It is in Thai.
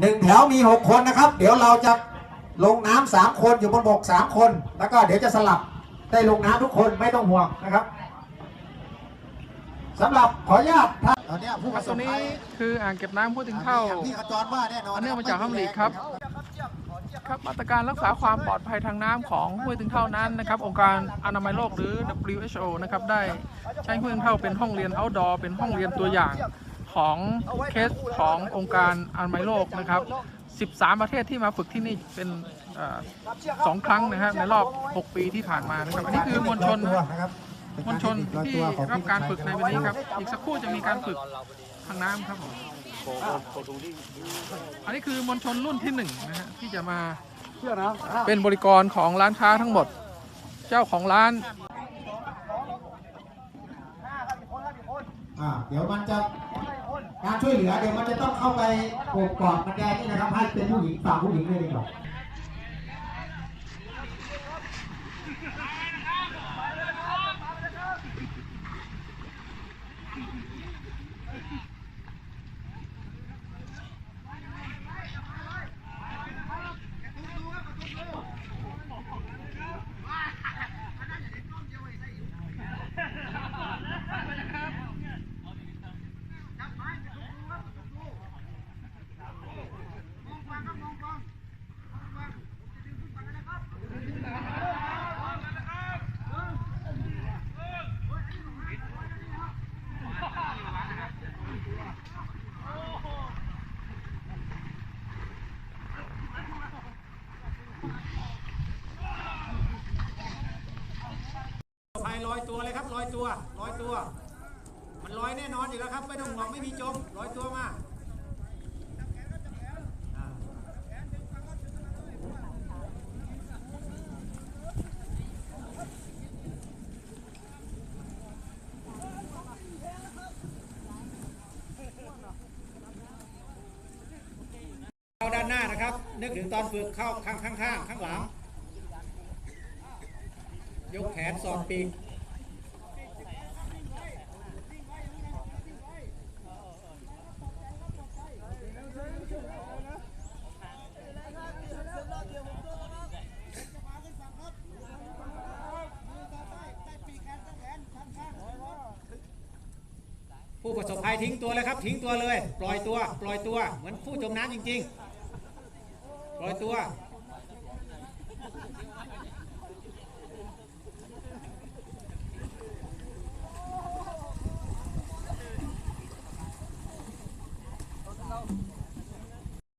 หนึ่งแถวมีหกคนนะครับ เดี๋ยวเราจะลงน้ำสามคนอยู่บนบกสามคน แล้วก็เดี๋ยวจะสลับได้ลงน้ำทุกคนไม่ต้องห่วงนะครับสำหรับขออนุญาตท่านตอนนี้ผู้ปครัระบสตัวบนี้ภัยคืออ่างเก็บน้ำพูดถึงเท่าที่ขจรว่าแน่นอนอันเนื่องมาจากห้องลีกครับ ครับมาตรการรักษาความปลอดภัยทางน้ำของห้วยตึงเท่านั้นนะครับองค์การอนามัยโลกหรือ WHO นะครับได้ใช้ห้วยตึงเท่าเป็นห้องเรียน outdoor เป็นห้องเรียนตัวอย่าง ของเคสขององค์การอนามัยโลกนะครับ 13 ประเทศที่มาฝึกที่นี่เป็นอสองครั้งนะครับในรอบ 6 ปีที่ผ่านมานะครับอันนี้คือมวลชนมวลชนที่รับการฝึกในวันนี้ครับ อีกสักครู่จะมีการฝึกทางน้ำครับผมอันนี้คือมวลชนรุ่นที่หนึ่งนะฮะที่จะมาเป็นบริกรของร้านค้าทั้งหมด เจ้าของร้านอ่าเดี๋ยวมันจะ การช่วยเหลือเดี๋ยวมันจะต้องเข้าไปโอบกอดมาแดงนี่นะครับให้เป็นผู้หญิงสาวผู้หญิงเลยดีกว่า อยตัวเลยครับลอยตัวลอยตัว มันลอยแน่นอนอยู่แล้วครับ ไม่ต้องห่วงไม่มีจมลอยตัวมาเข้าด้านหน้านะครับ นึกถึงตอนฝึกเข้าข้างข้างข้างข้างหลัง ยกแขนสอดปีก ผู้ประสบภัยทิ้งตัวเลยครับ ทิ้งตัวเลย ปล่อยตัว ปล่อยตัว เหมือนผู้จมน้ำจริง ๆ ปล่อยตัว